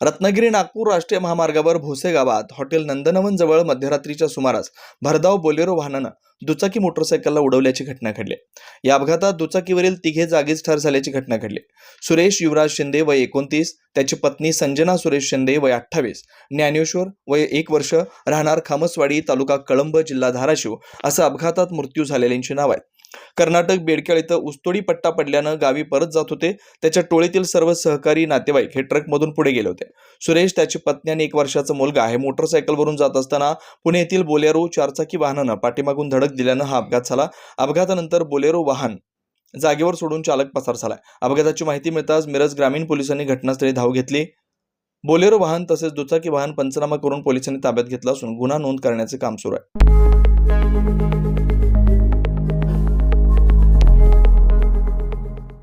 रत्नागिरी नागपूर राष्ट्रीय महामार्गावर भोसे गावात हॉटेल नंदनवन जवळ मध्यरात्रीच्या सुमारास भरधाव बोलेरो वाहनानं दुचाकी मोटरसायकलला उडवल्याची घटना घडली. या अपघातात दुचाकीवरील तिघे जागीच ठार झाल्याची घटना घडली. सुरेश युवराज शिंदे वय एकोणतीस त्याची पत्नी संजना सुरेश शिंदे वय अठ्ठावीस ज्ञानेश्वर वय एक वर्ष राहणार खामसवाडी तालुका कळंब जिल्हा धाराशिव असं अपघातात मृत्यू झालेल्यांची नाव आहेत. कर्नाटक बेडकेळ इथं उस्तोडी पट्टा पडल्यानं गावी परत जात होते. त्याच्या टोळीतील सर्व सहकारी नातेवाईक हे ट्रकमधून पुढे गेले होते. सुरेश त्याची पत्नी आणि एक वर्षाचा मुलगा हे मोटरसायकलवरून जात असताना पुणे येथील बोलेरो चारचाकी वाहनानं पाठीमागून धडक दिल्यानं हा अपघात झाला. अपघातानंतर बोलेरो वाहन जागेवर सोडून चालक पसार झालाय. अपघाताची माहिती मिळताच मिरज ग्रामीण पोलिसांनी घटनास्थळी धाव घेतली. बोलेरो वाहन तसेच दुचाकी वाहन पंचनामा करून पोलिसांनी ताब्यात घेतला असून गुन्हा नोंद करण्याचे काम सुरू आहे.